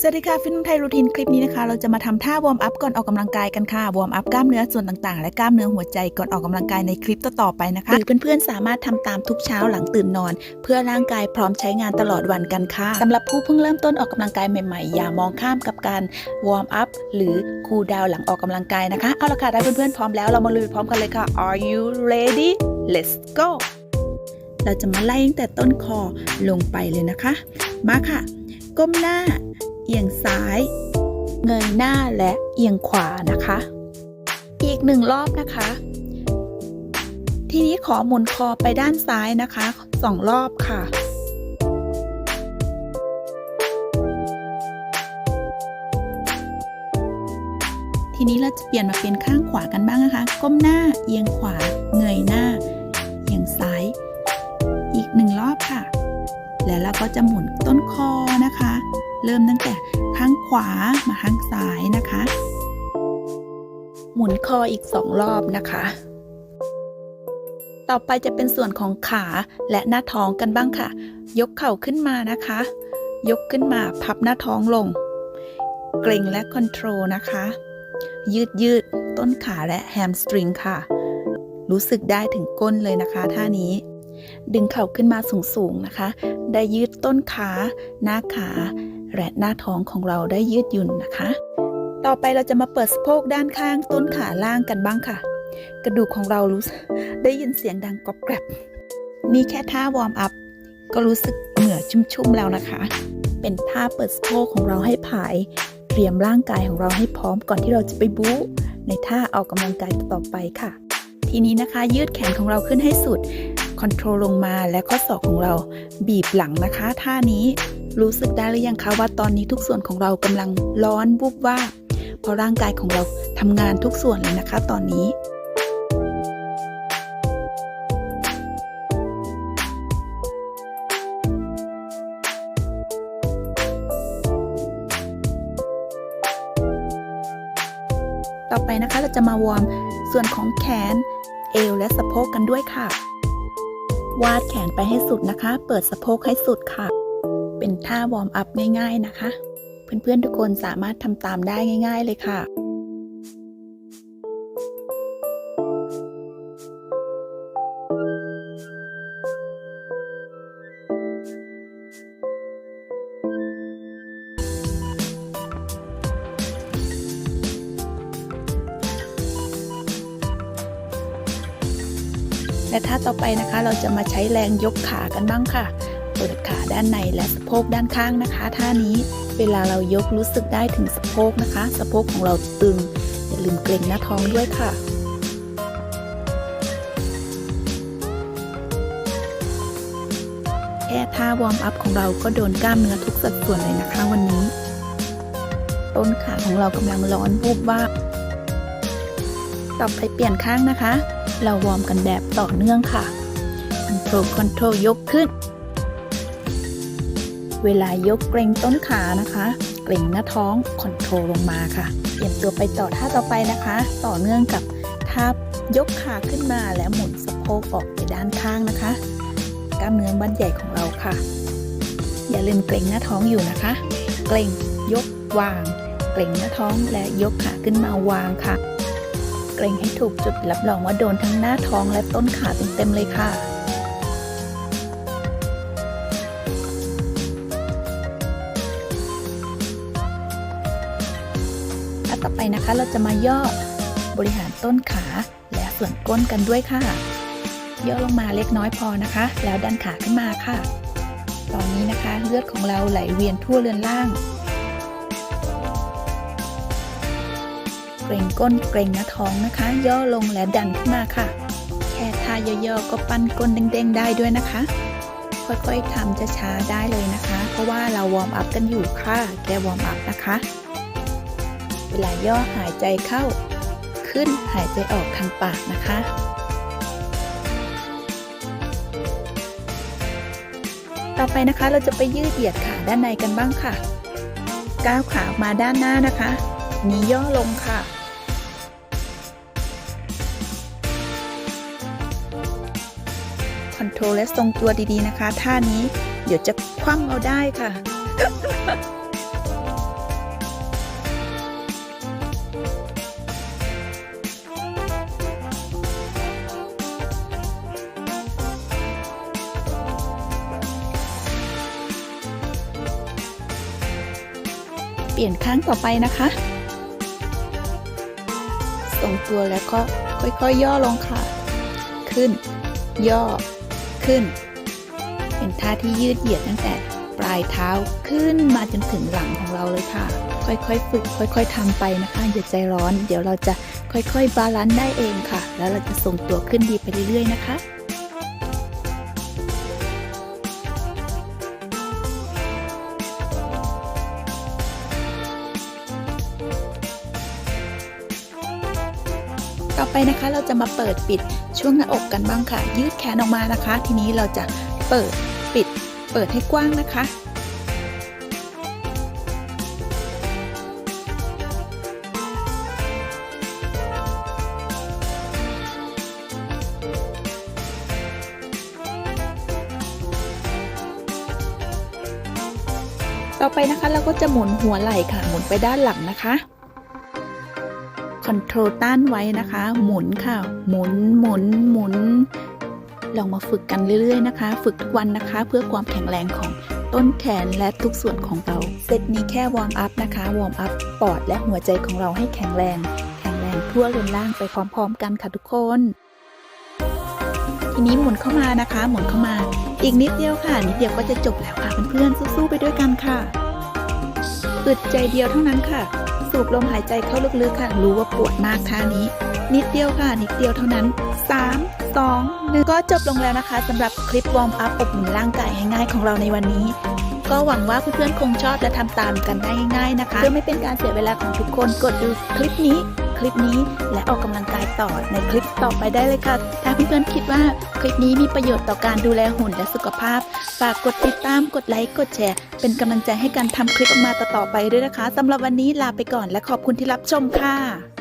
สวัสดีค่ะฟินไทยรูทีนคลิปนี้นะคะ เราจะมาทำท่าวอร์มอัพก่อนออกกำลังกายกันค่ะ วอร์มอัพกล้ามเนื้อส่วนต่างๆ และกล้ามเนื้อหัวใจก่อนออกกำลังกายในคลิปต่อๆไปนะคะหรือเพื่อนๆสามารถทำตามทุกเช้าหลังตื่นนอน เพื่อร่างกายพร้อมใช้งานตลอดวันกันค่ะสำหรับผู้เพิ่งเริ่มต้นออกกำลังกายใหม่ๆ อย่ามองข้ามกับการวอร์มอัพหรือคูลดาวหลังออกกำลังกายนะคะเอาละค่ะถ้าเพื่อนๆพร้อมแล้วเรามาลุยพร้อมกันเลยค่ะ Are you ready Let's go เราจะมาไล่ตั้งแต่ต้นคอลงไปเลยนะคะ มาค่ะ ก้มหน้า เอียงซ้าย เงยหน้าและเอียงขวานะคะ อีกหนึ่งรอบนะคะ ทีนี้ขอหมุนคอไปด้านซ้ายนะคะสองรอบค่ะ ทีนี้เราจะเปลี่ยนมาเป็นข้างขวากันบ้างนะคะ ก้มหน้าเอียงขวา เงยหน้า เอียงซ้าย อีกหนึ่งรอบค่ะ แล้วเราก็จะหมุนต้นคอ เริ่มตั้งแต่ข้างขวามาข้างซ้ายนะคะ หมุนคออีกสองรอบนะคะ ต่อไปจะเป็นส่วนของขาและหน้าท้องกันบ้างค่ะ ยกเข่าขึ้นมานะคะ ยกขึ้นมาพับหน้าท้องลง เกร็งและคอนโทรลนะคะ ยืดยืดต้นขาและแฮมสตริงค่ะ รู้สึกได้ถึงก้นเลยนะคะท่านี้ดึงเข่าขึ้นมาสูงๆนะคะ ได้ยืดต้นขา หน้าขา และหน้าท้องของเราได้ยืดหยุ่นนะคะ ต่อไปเราจะมาเปิดสะโพกด้านข้างต้นขาล่างกันบ้างค่ะ กระดูกของเรารู้สึกได้ยินเสียงดังกรอบแกรบนี่แค่ท่าวอร์มอัพก็รู้สึกเหงื่อชุ่มๆแล้วนะคะ เป็นท่าเปิดสะโพกของเราให้ผาย เตรียมร่างกายของเราให้พร้อมก่อนที่เราจะไปบู๊ในท่าออกกำลังกายต่อไปค่ะ ทีนี้นะคะยืดแขนของเราขึ้นให้สุดคอนโทรลลงมาและข้อศอกของเราบีบหลังนะคะ ท่านี้ รู้สึกได้หรือยังคะว่าตอนนี้ทุกส่วนของเรากำลังร้อนวุบว่าเพราะร่างกายของเราทำงานทุกส่วนเลยนะคะ ตอนนี้ต่อไปนะคะเราจะมาวอร์มส่วนของแขน เอวและสะโพกกันด้วยค่ะ วาดแขนไปให้สุดนะคะ เปิดสะโพกให้สุดค่ะ เป็นท่าวอร์มอัพง่ายๆนะคะ เพื่อนๆทุกคนสามารถทำตามได้ง่าย ๆ เลยค่ะและท่าต่อไปนะคะเราจะมาใช้แรงยกขากันบ้างค่ะ ปิดขาด้านในและสะโพกด้านข้างนะคะ ท่านี้เวลาเรายกรู้สึกได้ถึงสะโพกนะคะ สะโพกของเราตึง อย่าลืมเกร็งหน้าท้องด้วยค่ะแค่ท่าวอร์มอัพของเราก็โดนกล้ามเนื้อทุกสัดส่วนเลยนะคะวันนี้ ต้นขาของเรากำลังร้อนวูบวาบต่อไปเปลี่ยนข้างนะคะ เราวอร์มกันแบบต่อเนื่องค่ะคอนโทรลคอนโทรลยกขึ้น เวลายกเกรงต้นขานะคะ เกรงหน้าท้องคอนโทรลลงมาค่ะเตรียมตัวไปต่อท่าต่อไปนะคะ ต่อเนื่องกับท่ายกขาขึ้นมาและหมุนสะโพกออกไปด้านข้างนะคะ กล้ามเนื้อบั้นใหญ่ของเราค่ะ อย่าลืมเกรงหน้าท้องอยู่นะคะ เกรงยกวาง เกรงหน้าท้องและยกขาขึ้นมาวางค่ะ เกรงให้ถูกจุดรับรองว่าโดนทั้งหน้าท้องและต้นขาเต็มๆเลยค่ะ นะคะ เราจะมาย่อบริหารต้นขาและส่วนก้นกันด้วยค่ะ ย่อลงมาเล็กน้อยพอนะคะ แล้วดันขาขึ้นมาค่ะ ตอนนี้นะคะเลือดของเราไหลเวียนทั่วเรือนล่าง เกรงก้นเกรงหน้าท้องนะคะ ย่อลงและดันขึ้นมาค่ะ แค่ท่าย่อๆก็ปั้นก้นเด้งๆได้ด้วยนะคะค่อยๆทำจะช้าได้เลยนะคะ เพราะว่าเราวอร์มอัพกันอยู่ค่ะแค่วอร์มอัพนะคะ เวลาย่อหายใจเข้า ขึ้นหายใจออกทางปากนะคะ ต่อไปนะคะเราจะไปยืดเหยียดขาด้านในกันบ้างค่ะ ก้าวขาออกมาด้านหน้านะคะนี้ย่อลงค่ะคอนโทรลและทรงตัวดีๆนะคะ ท่านี้เดี๋ยวจะคว่ำเอาได้ค่ะ ลี่ยนข้างต่อไปนะคะทรงตัวแล้วก็ค่อยๆย่อลงค่ะ ขึ้น ย่อ ขึ้น เป็นท่าที่ยืดเหยียดตั้งแต่ปลายเท้าขึ้นมาจนถึงหลังของเราเลยค่ะ ค่อยๆ ฝึก ค่อย ๆทำไปนะคะอย่าใจร้อน เดี๋ยวเราจะค่อยๆ บาลานซ์ได้เองค่ะ แล้วเราจะส่งตัวขึ้นดีไปเรื่อยๆ นะคะ ไปนะคะ เราจะมาเปิดปิดช่วงหน้าอกกันบ้างค่ะ ยืดแขนออกมานะคะ ทีนี้เราจะเปิดปิด เปิดให้กว้างนะคะ ต่อไปนะคะเราก็จะหมุนหัวไหล่ค่ะ หมุนไปด้านหลังนะคะ อนโทรลต้านไว้นะคะ หมุนค่ะ หมุนหมุนหมุน ลองมาฝึกกันเรื่อยๆนะคะ ฝึกทุกวันนะคะ เพื่อความแข็งแรงของต้นแขนและทุกส่วนของเราเซตนี้แค่วอร์มอัพนะคะ วอร์มอัพปอดและหัวใจของเราให้แข็งแรง แข็งแรงทั่วเรือนร่างไปพร้อมๆ กันค่ะทุกคน ทีนี้หมุนเข้ามานะคะ หมุนเข้ามา อีกนิดเดียวค่ะ นิดเดียวก็จะจบแล้วค่ะเพื่อนๆสู้ๆไปด้วยกันค่ะ อึดใจเดียวเท่านั้นค่ะ สูบลมหายใจเข้าลึกๆค่ะ รู้ว่าปวดมากท่านี้ นิดเดียวค่ะ นิดเดียวเท่านั้น 3 2 1 ก็จบลงแล้วนะคะสำหรับคลิปวอร์มอัพอบหนุนร่างกายง่ายๆของเราในวันนี้ ก็หวังว่าเพื่อนๆคงชอบและทำตามกันได้ง่ายๆนะคะ เพื่อไม่เป็นการเสียเวลาของทุกคนกดดูคลิปนี้ ลิปนี้ และออกกำลังกายต่อในคลิปต่อไปได้เลยค่ะ ถ้าเพื่อนๆคิดว่าคลิปนี้มีประโยชน์ต่อการดูแลหุ่นและสุขภาพ ฝากกดติดตามกดไลค์กดแชร์ เป็นกำลังใจให้การทำคลิปออกมาต่อๆไปด้วยนะคะสำหรับวันนี้ลาไปก่อนและขอบคุณที่รับชมค่ะ